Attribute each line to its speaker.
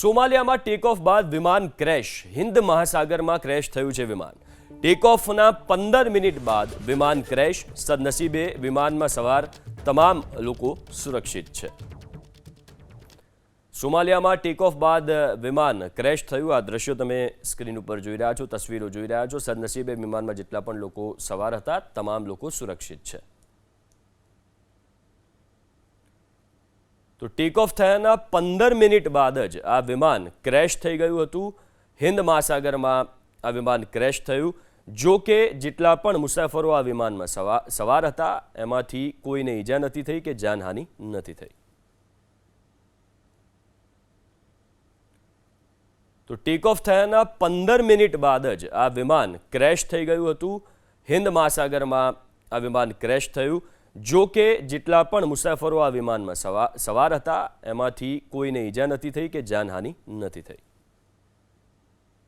Speaker 1: સોમાલિયામાં take off બાદ વિમાન crash Hind મહાસાગરમાં ક્રેશ થયું છે વિમાન. ટેક ઓફના પંદર મિનિટ બાદ વિમાન ક્રેશ સદનસીબે વિમાનમાં સવાર તમામ લોકો સુરક્ષિત છે. સોમાલિયામાં ટેક ઓફ બાદ વિમાન ક્રેશ થયું. આ દ્રશ્યો તમે સ્ક્રીન ઉપર જોઈ રહ્યા છો, તસવીરો જોઈ રહ્યા છો. સદનસીબે વિમાનમાં જેટલા પણ લોકો સવાર હતા, તમામ લોકો સુરક્ષિત છે. તો ટેક ઓફ થયાના પંદર મિનિટ બાદ જ આ વિમાન ક્રેશ થઈ ગયું હતું. હિન્દ મહાસાગરમાં આ વિમાન ક્રેશ થયું. જો કે જેટલા પણ મુસાફરો આ વિમાનમાં સવા, સવાર હતા, એમાંથી કોઈને ઈજા નથી થઈ કે જાનહાનિ નથી થઈ. તો ટેક ઓફ થયાના પંદર મિનિટ બાદ જ આ વિમાન ક્રેશ થઈ ગયું હતું. હિન્દ મહાસાગરમાં આ વિમાન ક્રેશ થયું. જો કે જેટલા પણ મુસાફરો આ વિમાનમાં સવાર હતા, એમાંથી કોઈને ઈજા નથી થઈ કે જાનહાનિ નથી થઈ.